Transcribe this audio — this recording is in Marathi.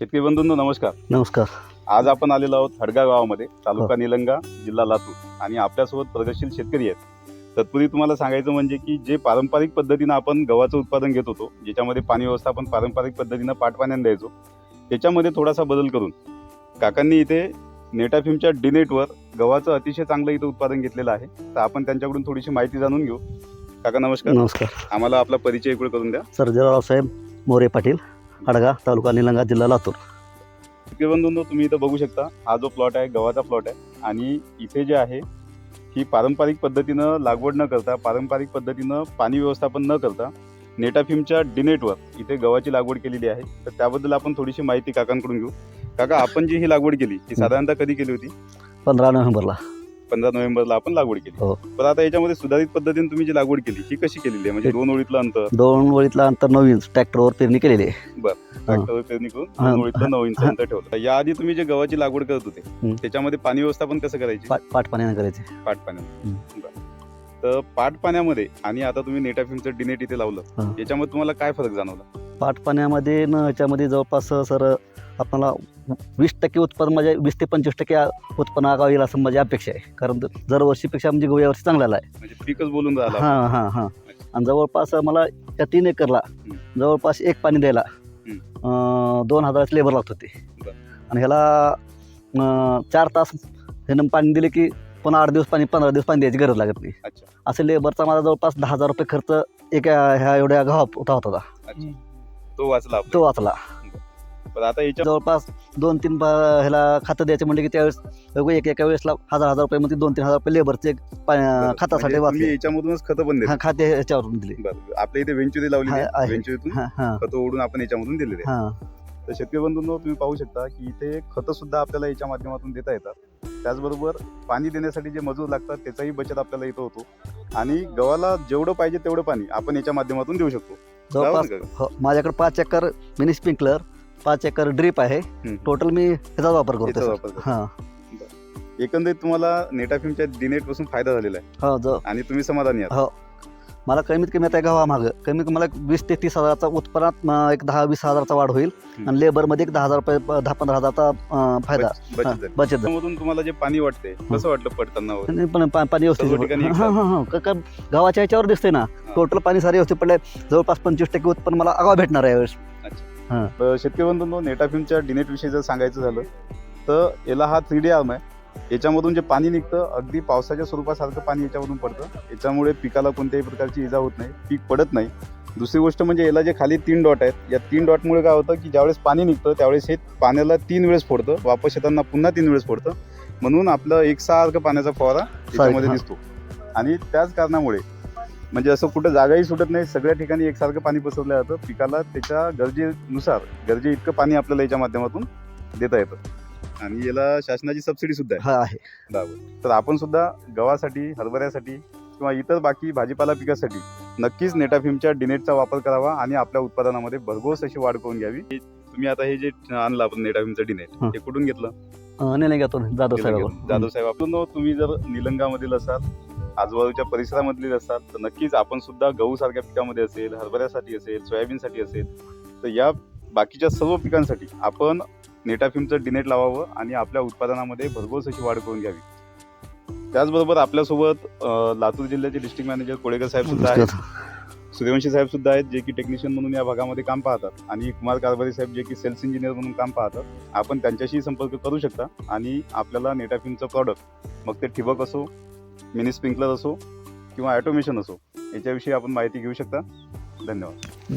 शेतकरी बंधूंनो नमस्कार. नमस्कार. आज आपण आलेलो आहोत हडगा गावामध्ये तालुका हो. निलंगा जिल्हा लातूर. आणि आपल्यासोबत प्रगतशील शेतकरी आहेत. तत्पूर्वी तुम्हाला सांगायचं म्हणजे की जे पारंपरिक पद्धतीनं आपण गव्हाचं उत्पादन घेत होतो ज्याच्यामध्ये पाणी व्यवस्थापन पारंपरिक पद्धतीनं पाटपाण्यानं द्यायचो त्याच्यामध्ये थोडासा बदल करून काकांनी इथे नेटाफिमच्या डिनेटवर गव्हाचं अतिशय चांगलं इथं उत्पादन घेतलेलं आहे. तर आपण त्यांच्याकडून थोडीशी माहिती जाणून घेऊ. काका नमस्कार. नमस्कार. आम्हाला आपला परिचय इकडे करून द्या. सर्जेराव साहेब मोरे पाटील. हडगा तालुका निलंगा जिल्हा लातूर. बंधूंनो तुम्ही इथं बघू शकता. हा जो प्लॉट आहे गव्हाचा प्लॉट आहे. आणि इथे जे आहे ही पारंपरिक पद्धतीनं लागवड न करता पारंपरिक पद्धतीनं पाणी व्यवस्थापन न करता नेटाफिमच्या डिनेटवर इथे गव्हाची लागवड केलेली आहे. तर त्याबद्दल आपण थोडीशी माहिती काकांकडून घेऊ. काका आपण जी ही लागवड केली ही. साधारणतः कधी केली होती? पंधरा नोव्हेंबरला. पंधरा नोव्हेंबरला आपण लागवड केली. हो. पण आता याच्यामध्ये सुधारित पद्धतीने तुम्ही जी लागवड केली ही कशी केलेली आहे? म्हणजे दोन ओळीतलं अंतर? दोन वळीतला अंतर इंच ट्रॅक्टरवर पेरणी केलेली आहे. ट्रॅक्टरवर पेरणी करून हा. दोन ओळीतलं नऊ इंच अंतर ठेवलं. याआधी तुम्ही जे गव्हाची लागवड करत होते हम्म. त्याच्यामध्ये पाणी व्यवस्थापन कसं करायचे? पाट पाट पाण्याने करायचे. पाट पाण्यामध्ये बरं. तर पाट पाण्यामध्ये आणि आता तुम्ही नेटाफिमचं डिनेट इथे लावलं हा. याच्यामध्ये तुम्हाला काय फरक जाणवला? पाट पाण्यामध्ये न ह्याच्यामध्ये जवळपास सर आपल्याला वीस टक्के उत्पादन म्हणजे वीस ते पंचवीस टक्के उत्पन्न आगाव येईल असं माझी अपेक्षा आहे. कारण दरवर्षीपेक्षा म्हणजे गहू यावर्षी चांगला आहे म्हणजे पीकच बोलून हां हां हां. आणि जवळपास मला त्या तीन एकरला जवळपास एक पाणी द्यायला दोन हजाराचे लेबर लागत होते. आणि ह्याला चार तास ह्यानं पाणी दिले की पुन्हा आठ दिवस पाणी पंधरा दिवस पाणी द्यायची गरज लागत नाही अच्छा. असे लेबरचा माझा जवळपास दहा हजार रुपये खर्च एका ह्या एवढ्या गव्हा होता होता. तो वाचला. तो वाचला. पण आता याच्या जवळपास दोन तीन बा- ह्याला खातं द्यायचं म्हणजे की त्यावेळेस एक एका वेळेसला हजार हजार रुपये दोन तीन हजार रुपये लेबरचे बरं. खतासाठी म्हणजे तुम्ही वाचले. याच्यामधूनच खतं पण हा खाते ह्याच्यावरून दिले. बरं आपल्या इथे वेंचुरी लावली हा, आहे. वेंचुरीतून हां हां. खतं ओढून आपण याच्यामधून दिलेले आहे. हां. तर शेतकरी बंधूंनो तुम्ही पाहू शकता की इथे खतं सुद्धा आपल्याला याच्या माध्यमातून देता येतात. त्याचबरोबर पाणी देण्यासाठी जे मजूर लागतात त्याचाही बचत आपल्याला इथं होतो. आणि गव्हाला जेवढं पाहिजे तेवढं पाणी आपण याच्या माध्यमातून देऊ शकतो. जवळपास बरोबर का? हो माझ्याकडे पाच एकर मिनी स्प्रिंकलर पाच एकर ड्रीप आहे. हम्म. टोटल मी ह्याचा वापर याचा करतो वापर करतो. हां. एकंदरीत तुम्हाला नेटाफिमच्या डिनेटपासून फायदा झालेला आहे. हो जो आणि तुम्ही समाधानी आहात. हो. मला कमीत कमी आता गव्हा मागं. कमीत कमी मला वीस ते तीस हजाराचा उत्पन्नात म, एक दहा वीस हजाराचा वाढ होईल. हम्म. आणि लेबरमध्ये एक दहा हजार रुपये दहा पंधरा हजाराचा अं, फायदा. बच- बचत झाली. बचत झाली. त्यामधून तुम्हाला जे पाणी वाटते कसं वाटलं पडताना वगैरे? आणि पण पा- पाणी सर्व ठिकाणी व्यवस्थित एक हां हां. हां क- क- गावाच्या ह्याच्यावर दिसतंय ना. टोटल पाणी सारे व्यवस्थित पडले जवळपास पंचवीस टक्के उत्पन्न मला आगाव भेटणार आहे यावेळेस. तर शेतकरी बंधूंनो नेटाफिमच्या डिनेट विषयी जर सांगायचं झालं तर याला हा थ्री डी आर्म आहे. याच्यामधून जे पाणी निघतं अगदी पावसाच्या स्वरूपासारखं पाणी याच्यामधून पडतं. याच्यामुळे पिकाला कोणत्याही प्रकारची इजा होत नाही पीक पडत नाही. दुसरी गोष्ट म्हणजे याला जे खाली तीन डॉट आहेत या तीन डॉटमुळे काय होतं की ज्यावेळेस पाणी निघतं त्यावेळेस हे पाण्याला तीन वेळेस फोडतं वापस येताना पुन्हा तीन वेळेस फोडतं. म्हणून आपलं एकसारखं पाण्याचा फवारा याच्यामध्ये हा. दिसतो. आणि त्याच कारणामुळे म्हणजे असं कुठं जागाही सुटत नाही. सगळ्या ठिकाणी एकसारखं पाणी पसरलं जातं. पिकाला त्याच्या गरजेनुसार गरजे इतकं पाणी आपल्याला याच्या माध्यमातून देता येतं. आणि याला शासनाची सबसिडी सुद्धा आहे. हा तर आपण सुद्धा गव्हासाठी हरभऱ्यासाठी किंवा इतर बाकी भाजीपाला पिकासाठी नक्कीच नेटाफिमच्या डिनेटचा वापर करावा आणि आपल्या उत्पादनामध्ये भरघोस अशी वाढ करून घ्यावी. तुम्ही आता हे जे आणलं आपण नेटाफिमचं डिनेट हं. कुठून घेतलं? नाही जाधव साहेब जाधव साहेब आपण तुम्ही जर निलंगामधील असाल आजूबाजूच्या परिसरामधील असाल तर नक्कीच आपण सुद्धा गहू सारख्या पिकामध्ये असेल हरभऱ्यासाठी असेल सोयाबीनसाठी असेल तर या बाकीच्या सर्व पिकांसाठी आपण नेटाफिमचं डिनेट लावावं आणि आपल्या उत्पादनामध्ये भरघोस अशी वाढ करून घ्यावी. त्याचबरोबर आपल्यासोबत लातूर जिल्ह्याचे डिस्ट्रिक्ट मॅनेजर कोळेकर साहेब सुद्धा आहेत. सूर्यवंशी साहेब सुद्धा आहेत जे की टेक्निशियन म्हणून या भागामध्ये काम पाहतात आणि कुमार कारभारी साहेब जे की सेल्स इंजिनियर म्हणून काम पाहतात. आपण त्यांच्याशी संपर्क करू शकता आणि आपल्याला नेटाफिमचं प्रॉडक्ट मग ते ठिबक असो मिनी स्प्रिंकलर असो किंवा ॲटोमेशन असो याच्याविषयी आपण माहिती घेऊ शकता. धन्यवाद.